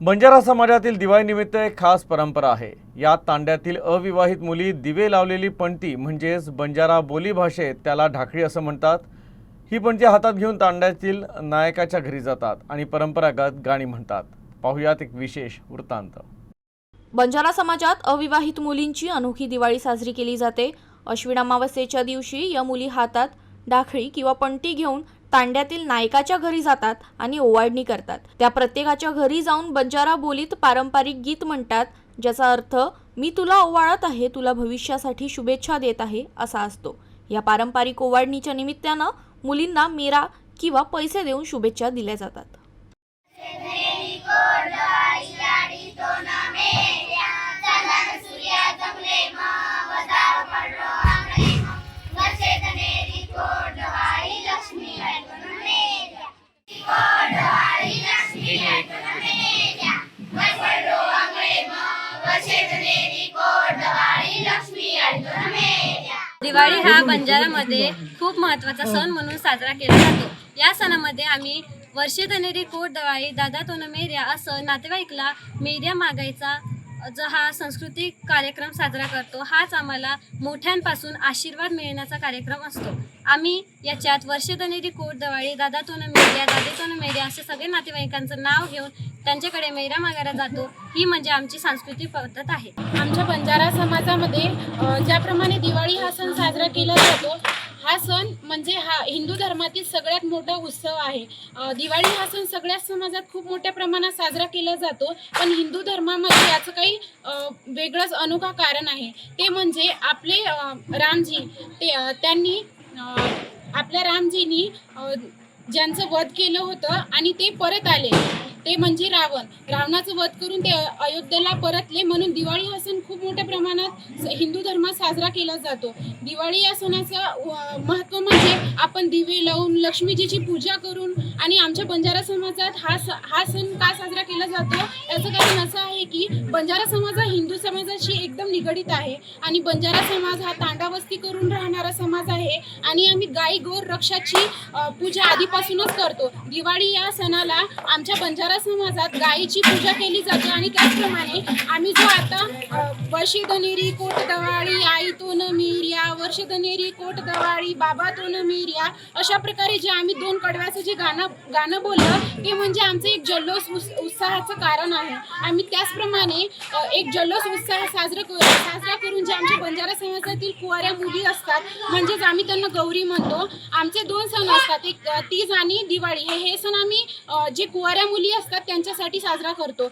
बंजारा समाजातील दिवाळीनिमित्त एक खास परंपरा आहे. या तांड्यातील अविवाहित मुली दिवे लावलेली पणती म्हणजेच बंजारा बोली भाषेत त्याला ढाकळी असं म्हणतात. ही पणती हातात घेऊन तांड्यातील नायकाच्या घरी जातात आणि परंपरागत गाणी म्हणतात. पाहुयात एक विशेष वृत्तांत. बंजारा समाजात अविवाहित मुलींची अनोखी दिवाळी साजरी केली जाते. अश्विन अमावस्येच्या दिवशी या मुली हातात ढाकळी किंवा पणती घेऊन तांड्यातील नायकाच्या घरी जातात आणि ओवाळणी करतात. त्या प्रत्येकाच्या घरी जाऊन बंजारा बोलीत पारंपरिक गीत म्हणतात ज्याचा अर्थ मी तुला ओवाळत आहे तुला भविष्यासाठी शुभेच्छा देत आहे असा असतो. या पारंपरिक ओवाळणीच्या निमित्तानं मुलींना मेरा किंवा पैसे देऊन शुभेच्छा दिल्या जातात. दिवाळी हा बंजारामध्ये खूप महत्त्वाचा सण म्हणून साजरा केला जातो. या सणामध्ये आम्ही वर्षे धनेरी कोट दवाळी दादा तोन मेर्या असं नातेवाईकला मेर्या मागायचा जो हा सांस्कृतिक कार्यक्रम साजरा करतो हाच आम्हाला मोठ्यांपासून आशीर्वाद मिळण्याचा कार्यक्रम असतो. आम्ही याच्यात वर्षे धनेरी कोट दवाळी दादा तोन मेऱ्या दादे तोन मेऱ्या असे सगळे नातेवाईकांचं नाव घेऊन त्यांच्याकडे मेरा मागायला जातो. ही म्हणजे आमची सांस्कृतिक पद्धत आहे. आमच्या बंजारा समाजामध्ये ज्याप्रमाणे दिवाळी हा सण साजरा केला जातो हा सण म्हणजे हा हिंदू धर्मातील सगळ्यात मोठा उत्सव आहे. दिवाळी हा सण सगळ्याच समाजात खूप मोठ्या प्रमाणात साजरा केला जातो. पण हिंदू धर्मामध्ये याचं काही वेगळंच अनोखा कारण आहे. ते म्हणजे आपले रामजी ते त्यांनी आपल्या रामजींनी ज्यांचं वध केलं होतं आणि ते परत आले. ते म्हणजे रावण. रावणाचं वध करून ते अयोध्येला परतले म्हणून दिवाळी हा सण खूप मोठ्या प्रमाणात हिंदू धर्मात साजरा केला जातो. दिवाळी या सणाचं महत्त्व म्हणजे आपण दिवे लावून लक्ष्मीजीची पूजा करून आणि आमच्या बंजारा समाजात हा स हा सण का साजरा केला जातो? याचं कारण असं आहे की बंजारा समाज हा हिंदू समाजाशी एकदम निगडीत आहे आणि बंजारा समाज हा तांडावस्ती करून राहणारा समाज आहे आणि आम्ही गाई गोर रक्षाची पूजा आधीपासूनच करतो. दिवाळी या सणाला आमच्या बंजारा समाजात गायीची पूजा केली जाते आणि त्याचप्रमाणे आम्ही जो आता अ, वर्षी धनेरी कोट दवाळी आई तोन मिरिया वर्ष धनेरी कोट दवाळी बाबा तोन न अशा प्रकारे जे आम्ही दोन कडव्याचं जे गाणं गाणं बोललं ते म्हणजे आमचं एक जल्लोष उस उत्साहाचं कारण आहे. आम्ही त्याचप्रमाणे एक जल्लोष उत्साह साजरा करू साजरा करून जे आमच्या बंजारा समाजातील कुवाऱ्या मुली असतात म्हणजेच आम्ही त्यांना गौरी म्हणतो. आमचे दोन सण असतात एक तीज आणि दिवाळी. हे हे सण आम्ही जे कुवाऱ्या मुली असतात त्यांच्यासाठी साजरा करतो.